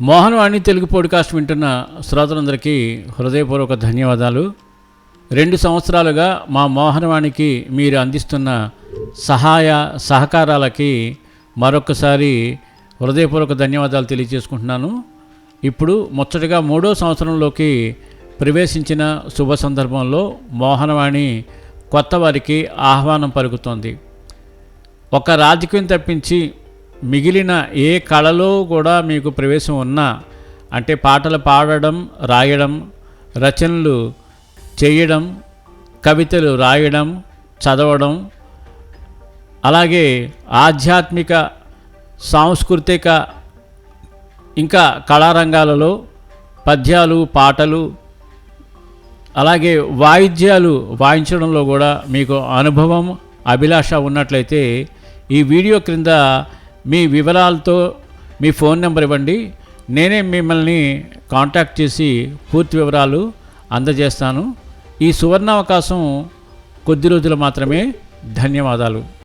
Mohanavani Telugu podcast వింటున్న శ్రోతలందరికీ హృదయపూర్వక ధన్యవాదాలు. రెండు సంవత్సరాలుగా మా మోహనవాణికి మీరు అందిస్తున్న సహాయ సహకారాలకి మరొకసారి హృదయపూర్వక ధన్యవాదాలు తెలియజేసుకుంటున్నాను. ఇప్పుడు ముచ్చటగా మూడో సంవత్సరంలోకి ప్రవేశించిన శుభ సందర్భంలో మోహనవాణి కొత్త వారికి ఆహ్వానం పలుకుతోంది. ఒక రాజకీయం తప్పించి మిగిలిన ఏ కళలో కూడా మీకు ప్రవేశం ఉన్నా అంటే పాటలు పాడడం రాయడం రచనలు చేయడం కవితలు రాయడం చదవడం అలాగే ఆధ్యాత్మిక సాంస్కృతిక ఇంకా కళారంగాలలో పద్యాలు పాటలు అలాగే వాయిద్యాలు వాయించడంలో కూడా మీకు అనుభవం అభిలాష ఉన్నట్లయితే ఈ వీడియో క్రింద మీ వివరాలతో మీ ఫోన్ నెంబర్ ఇవ్వండి. నేనే మిమ్మల్ని కాంటాక్ట్ చేసి పూర్తి వివరాలు అందజేస్తాను. ఈ సువర్ణ అవకాశం కొద్ది రోజులు మాత్రమే. ధన్యవాదాలు.